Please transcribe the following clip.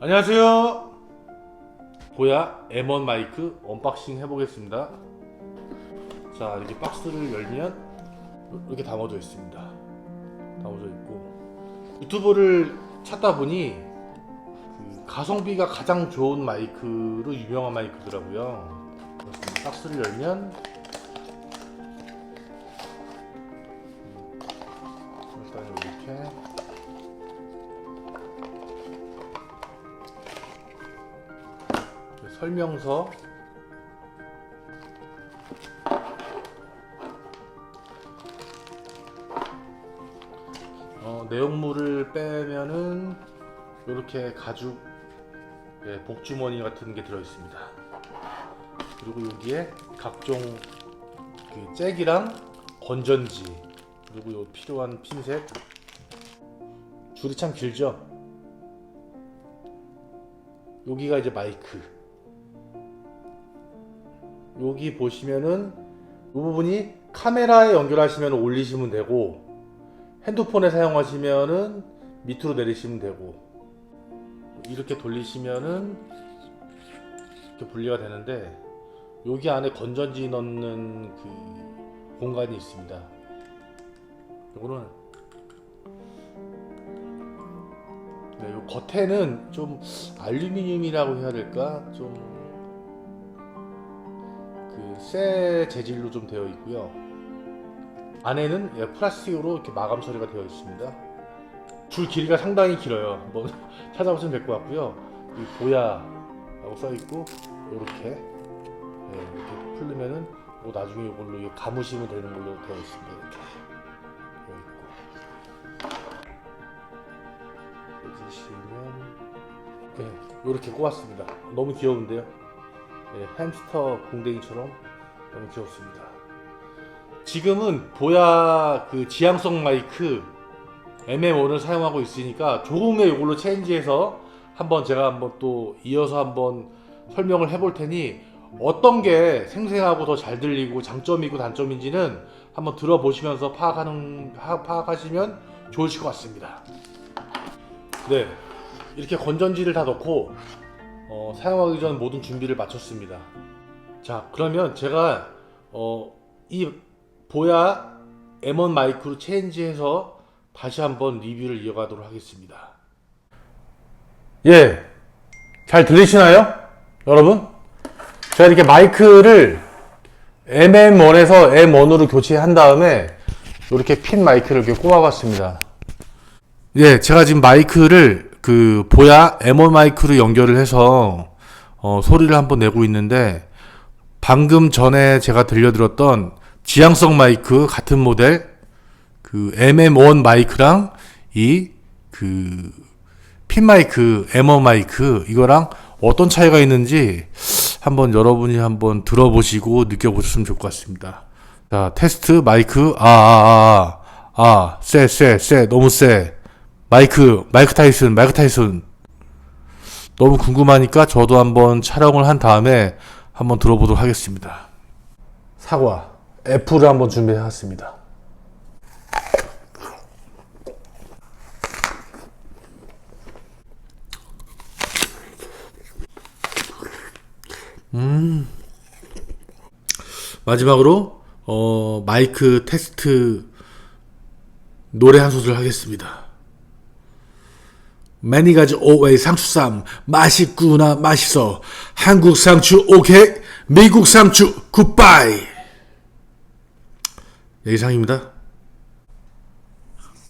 안녕하세요. 보야 M1 마이크 언박싱 해보겠습니다. 자 이렇게 박스를 열면 이렇게 담아져 있습니다. 담아져 있고 유튜브를 찾다 보니 그 가성비가 가장 좋은 마이크로 유명한 마이크더라고요. 박스를 열면 설명서 어, 내용물을 빼면은 이렇게 가죽 예, 복주머니 같은 게 들어 있습니다. 그리고 여기에 각종 그 잭이랑 건전지 그리고 요 필요한 핀셋 줄이 참 길죠. 여기가 이제 마이크. 여기 보시면은 이 부분이 카메라에 연결하시면 올리시면 되고 핸드폰에 사용하시면은 밑으로 내리시면 되고 이렇게 돌리시면은 이렇게 분리가 되는데 여기 안에 건전지 넣는 그 공간이 있습니다. 요거는 네, 요 겉에는 좀 알루미늄이라고 해야 될까? 좀 그쇠 재질로 좀 되어 있고요. 안에는 예, 플라스틱으로 이렇게 마감 처리가 되어 있습니다. 줄 길이가 상당히 길어요. 한번 찾아보시면 될 것 같고요. 이 보야라고 써 있고 이렇게 예, 이렇게 풀리면은 뭐 나중에 이걸로 감으시면 되는 걸로 되어 있습니다. 이렇게 되어 있고 네, 이렇게 꼽았습니다. 너무 귀여운데요. 예, 햄스터 궁뎅이처럼 너무 귀엽습니다. 지금은 보야 그 지향성 마이크 MM1을 사용하고 있으니까 조금의 이걸로 체인지해서 한번 제가 한번 또 이어서 한번 설명을 해볼 테니 어떤 게 생생하고 더 잘 들리고 장점이고 단점인지는 한번 들어보시면서 파악하는 하- 파악하시면 좋으실 것 같습니다. 네, 이렇게 건전지를 다 넣고 어, 사용하기 전 모든 준비를 마쳤습니다. 자, 그러면 제가 어, 이 보야 M1 마이크로 체인지해서 다시 한번 리뷰를 이어가도록 하겠습니다. 예, 잘 들리시나요, 여러분? 제가 이렇게 마이크를 MM1에서 M1으로 교체한 다음에 이렇게 핀 마이크를 이렇게 꼽아봤습니다. 예, 제가 지금 마이크를 그 보야 M1 마이크로 연결을 해서 어, 소리를 한번 내고 있는데 방금 전에 제가 들려드렸던 지향성 마이크 같은 모델 그 MM1 마이크랑 이 그 핀 마이크 M1 마이크 이거랑 어떤 차이가 있는지 한번 여러분이 한번 들어보시고 느껴보셨으면 좋을 것 같습니다. 자 테스트 마이크 아아아아세세세 너무 세 마이크 마이크 타이슨 마이크 타이슨 너무 궁금하니까 저도 한번 촬영을 한 다음에 한번 들어보도록 하겠습니다. 사과 애플을 한번 준비해왔습니다. 음 마지막으로 어, 마이크 테스트 노래 한 소절 하겠습니다. 매니 가지 오웨이 상추쌈 맛있구나 맛있어. 한국 상추 오케이 미국 상추 굿바이 네, 이상입니다.